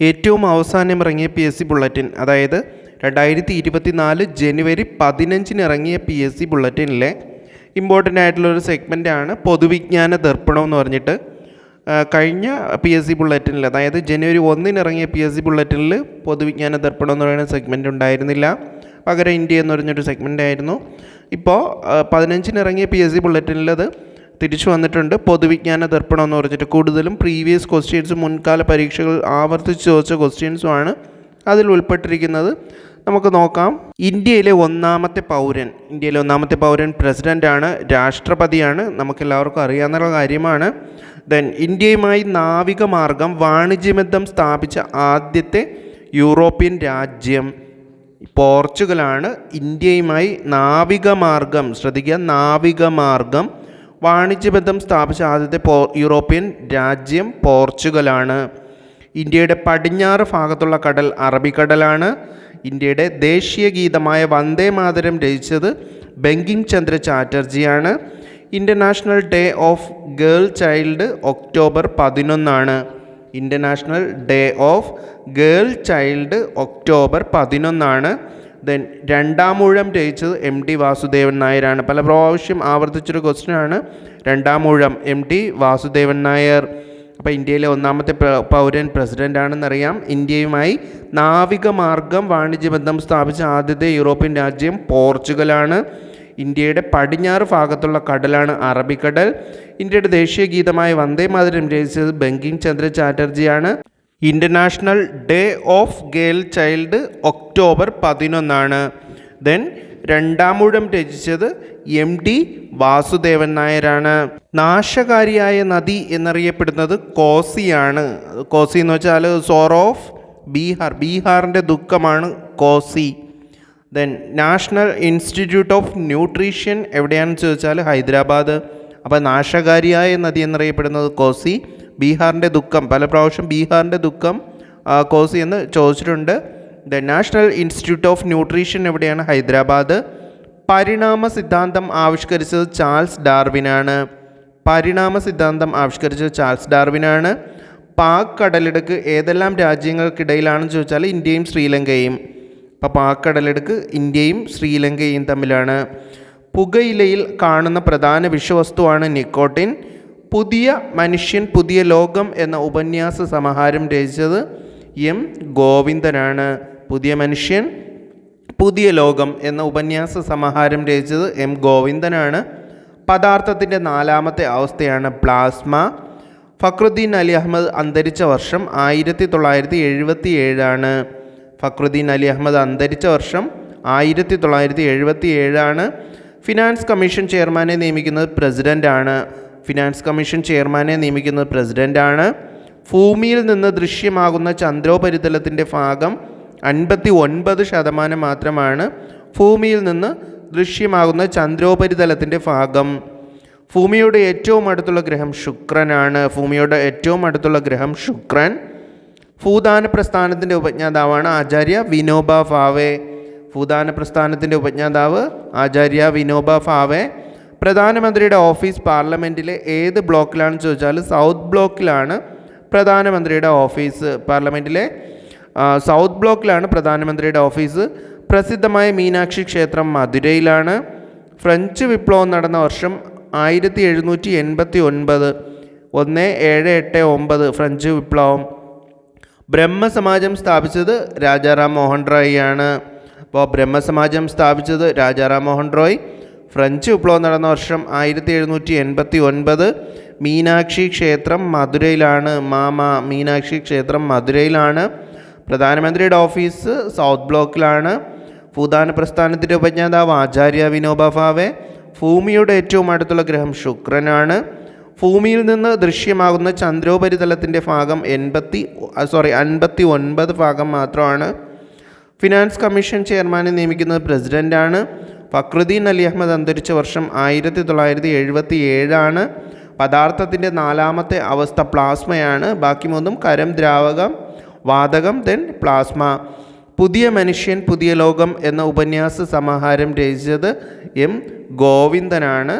ഏറ്റവും അവസാനം ഇറങ്ങിയ പി എസ് സി ബുള്ളറ്റിൻ അതായത് രണ്ടായിരത്തി ഇരുപത്തി നാല് ജനുവരി പതിനഞ്ചിന് ഇറങ്ങിയ പി എസ് സി ബുള്ളറ്റിനിലെ ഇമ്പോർട്ടന്റ് ആയിട്ടുള്ള ഒരു ആണ് പൊതുവിജ്ഞാന ദർപ്പണം എന്ന് പറഞ്ഞിട്ട്. കഴിഞ്ഞ പി എസ് സി ബുള്ളറ്റിനിൽ അതായത് ജനുവരി ഒന്നിന് ഇറങ്ങിയ പി എസ് സി ബുള്ളറ്റിനിൽ പൊതുവിജ്ഞാന ദർപ്പണം എന്ന് പറയുന്ന സെഗ്മെന്റ് ഉണ്ടായിരുന്നില്ല. പകരം ഇന്ത്യ എന്ന് പറഞ്ഞൊരു സെഗ്മെന്റ് ആയിരുന്നു. ഇപ്പോൾ പതിനഞ്ചിന് ഇറങ്ങിയ പി എസ് സി ബുള്ളറ്റിനിൽ അത് തിരിച്ചു വന്നിട്ടുണ്ട്. പൊതുവിജ്ഞാന ദർപ്പണം എന്ന് പറഞ്ഞിട്ട് കൂടുതലും പ്രീവിയസ് ക്വസ്റ്റ്യൻസ് മുൻകാല പരീക്ഷകൾ ആവർത്തിച്ച് ചോദിച്ച ക്വസ്റ്റ്യൻസുമാണ് അതിൽ ഉൾപ്പെട്ടിരിക്കുന്നത്. നമുക്ക് നോക്കാം. ഇന്ത്യയിലെ ഒന്നാമത്തെ പൗരൻ ഇന്ത്യയിലെ ഒന്നാമത്തെ പൗരൻ പ്രസിഡന്റാണ് രാഷ്ട്രപതിയാണ്. നമുക്കെല്ലാവർക്കും അറിയാവുന്ന കാര്യമാണ്. ദെൻ ഇന്ത്യയുമായി നാവിക മാർഗം വാണിജ്യബന്ധം സ്ഥാപിച്ച ആദ്യത്തെ യൂറോപ്യൻ രാജ്യം പോർച്ചുഗലാണ്. ഇന്ത്യയുമായി നാവിക മാർഗം ശ്രദ്ധിക്കുക നാവിക മാർഗം വാണിജ്യബന്ധം സ്ഥാപിച്ച ആദ്യത്തെ പോ യൂറോപ്യൻ രാജ്യം പോർച്ചുഗലാണ്. ഇന്ത്യയുടെ പടിഞ്ഞാറ് ഭാഗത്തുള്ള കടൽ അറബിക്കടലാണ്. ഇന്ത്യയുടെ ദേശീയ ഗീതമായ വന്ദേ മാതരം രചിച്ചത് Bankim Chandra ചാറ്റർജിയാണ്. International day of girl child October പതിനൊന്നാണ്. International day of girl child October പതിനൊന്നാണ്. Then രണ്ടാം ഊഴം രചിച്ചത് എം ടി വാസുദേവൻ നായരാണ്. പല പ്രാവശ്യം ആവർത്തിച്ചൊരു ക്വസ്റ്റിനാണ് രണ്ടാം ഊഴം എം ടി വാസുദേവൻ നായർ. അപ്പോൾ ഇന്ത്യയിലെ ഒന്നാമത്തെ പൗരൻ പ്രസിഡന്റ് ആണെന്നറിയാം ഇന്ത്യയുമായി നാവിക മാർഗം വാണിജ്യ ബന്ധം സ്ഥാപിച്ച ആദ്യത്തെ യൂറോപ്യൻ രാജ്യം പോർച്ചുഗലാണ്. ഇന്ത്യയുടെ പടിഞ്ഞാറ് ഭാഗത്തുള്ള കടലാണ് അറബിക്കടൽ. ഇന്ത്യയുടെ ദേശീയ ഗീതമായ വന്ദേ മാതരം രചിച്ചത് Bankim Chandra ചാറ്റർജിയാണ് international day of girl child October പതിനൊന്നാണ്. Then Randamoozham രചിച്ചത് എം ഡി വാസുദേവൻ നായരാണ്. നാശകാരിയായ നദി എന്നറിയപ്പെടുന്നത് കോസിയാണ്. കോസി എന്ന് വെച്ചാൽ സോർ ഓഫ് ബീഹാർ. ബീഹാറിന്റെ ദുഃഖമാണ് Kosi. Then national institute of nutrition എവിടെയാണെന്ന് ചോദിച്ചാൽ ഹൈദരാബാദ്. അപ്പോൾ നാശകാരിയായ നദി എന്നറിയപ്പെടുന്നത് കോസി. ബീഹാറിന്റെ ദുഃഖം പല പ്രാവശ്യം ബീഹാറിന്റെ ദുഃഖം കോസി എന്ന് ചോദിച്ചിട്ടുണ്ട്. The national institute of nutrition എവിടെയാണ്? ഹൈദരാബാദ്. പരിണാമ സിദ്ധാന്തം ആവിഷ്കരിച്ചത് ചാൾസ് ഡാർവിനാണ്. പരിണാമ സിദ്ധാന്തം ആവിഷ്കരിച്ചത് ചാൾസ് ഡാർവിനാണ്. പാക് കടലിടുക്ക് ഏതെല്ലാം രാജ്യങ്ങൾക്കിടയിലാണെന്ന് ചോദിച്ചാൽ ഇന്ത്യയും ശ്രീലങ്കയും. അപ്പോൾ പാക് കടലിടുക്ക് ഇന്ത്യയും ശ്രീലങ്കയും തമ്മിലാണ്. പുകയിലയിൽ കാണുന്ന പ്രധാന വിഷവസ്തുവാണ് നിക്കോട്ടിൻ. പുതിയ മനുഷ്യൻ പുതിയ ലോകം എന്ന ഉപന്യാസ സമാഹാരം രചിച്ചത് എം ഗോവിന്ദനാണ്. പുതിയ മനുഷ്യൻ പുതിയ ലോകം എന്ന ഉപന്യാസ സമാഹാരം രചിച്ചത് എം ഗോവിന്ദനാണ്. പദാർത്ഥത്തിന്റെ നാലാമത്തെ അവസ്ഥയാണ് പ്ലാസ്മ. ഫക്രുദ്ദീൻ അലി അഹമ്മദ് അന്തരിച്ച വർഷം ആയിരത്തി തൊള്ളായിരത്തി എഴുപത്തി ഏഴാണ് ഫക്രുദ്ദീൻ അലി അഹമ്മദ് അന്തരിച്ച വർഷം ആയിരത്തി തൊള്ളായിരത്തി എഴുപത്തി ഏഴാണ് ഫിനാൻസ് കമ്മീഷൻ ചെയർമാനെ നിയമിക്കുന്നത് പ്രസിഡന്റാണ് ഫിനാൻസ് കമ്മീഷൻ ചെയർമാനെ നിയമിക്കുന്നത് പ്രസിഡന്റാണ് ഭൂമിയിൽ നിന്ന് ദൃശ്യമാകുന്ന ചന്ദ്രോപരിതലത്തിന്റെ ഭാഗം അൻപത്തി ഒൻപത് ശതമാനം മാത്രമാണ് ഭൂമിയിൽ നിന്ന് ദൃശ്യമാകുന്ന ചന്ദ്രോപരിതലത്തിന്റെ ഭാഗം. ഭൂമിയുടെ ഏറ്റവും അടുത്തുള്ള ഗ്രഹം ശുക്രനാണ് ഭൂമിയുടെ ഏറ്റവും അടുത്തുള്ള ഗ്രഹം ശുക്രൻ. ഭൂദാന പ്രസ്ഥാനത്തിന്റെ ഉപജ്ഞാതാവാണ് ആചാര്യ വിനോബ ഭാവെ. ഭൂദാന പ്രസ്ഥാനത്തിന്റെ ഉപജ്ഞാതാവ് ആചാര്യ വിനോബ ഫാവെ. പ്രധാനമന്ത്രിയുടെ ഓഫീസ് പാർലമെന്റിലെ ഏത് ബ്ലോക്കിലാണെന്ന് ചോദിച്ചാൽ സൗത്ത് ബ്ലോക്കിലാണ് പ്രധാനമന്ത്രിയുടെ ഓഫീസ് പാർലമെന്റിലെ സൗത്ത് ബ്ലോക്കിലാണ് പ്രധാനമന്ത്രിയുടെ ഓഫീസ്. പ്രസിദ്ധമായ മീനാക്ഷി ക്ഷേത്രം മധുരയിലാണ്. ഫ്രഞ്ച് വിപ്ലവം നടന്ന വർഷം ആയിരത്തി എഴുന്നൂറ്റി എൺപത്തി ഒൻപത് ഒന്ന് ഏഴ് എട്ട് ഒമ്പത് ഫ്രഞ്ച് വിപ്ലവം. ബ്രഹ്മസമാജം സ്ഥാപിച്ചത് രാജാറാം മോഹൻ റോയ് ആണ് അപ്പോൾ ബ്രഹ്മസമാജം സ്ഥാപിച്ചത് രാജാറാം മോഹൻ റോയ്. ഫ്രഞ്ച് വിപ്ലവം നടന്ന വർഷം ആയിരത്തി എഴുന്നൂറ്റി എൺപത്തി ഒൻപത് മീനാക്ഷി ക്ഷേത്രം മധുരയിലാണ്. മാമ മീനാക്ഷി ക്ഷേത്രം മധുരയിലാണ്. പ്രധാനമന്ത്രിയുടെ ഓഫീസ് സൗത്ത് ബ്ലോക്കിലാണ്. ഭൂദാന പ്രസ്ഥാനത്തിന്റെ ഉപജ്ഞാതാവ് ആചാര്യ വിനോബ ഭാവെ ഭൂമിയുടെ ഏറ്റവും അടുത്തുള്ള ഗ്രഹം ശുക്രനാണ്. ഭൂമിയിൽ നിന്ന് ദൃശ്യമാകുന്ന ചന്ദ്രോപരിതലത്തിന്റെ ഭാഗം എൺപത്തി സോറി അൻപത്തി ഒൻപത് ഭാഗം മാത്രമാണ്. ഫിനാൻസ് കമ്മീഷൻ ചെയർമാനെ നിയമിക്കുന്നത് പ്രസിഡന്റാണ് ഫക്രുദ്ദീൻ അലി അഹമ്മദ് അന്തരിച്ച വർഷം ആയിരത്തി തൊള്ളായിരത്തി എഴുപത്തി ഏഴാണ് പദാർത്ഥത്തിന്റെ നാലാമത്തെ അവസ്ഥ പ്ലാസ്മയാണ്. ബാക്കി മൂന്നും കരം ദ്രാവകം വാതകം ദെൻ പ്ലാസ്മ പുതിയ മനുഷ്യൻ പുതിയ ലോകം എന്ന ഉപന്യാസ സമാഹാരം രചിച്ചത് എം ഗോവിന്ദനാണ്.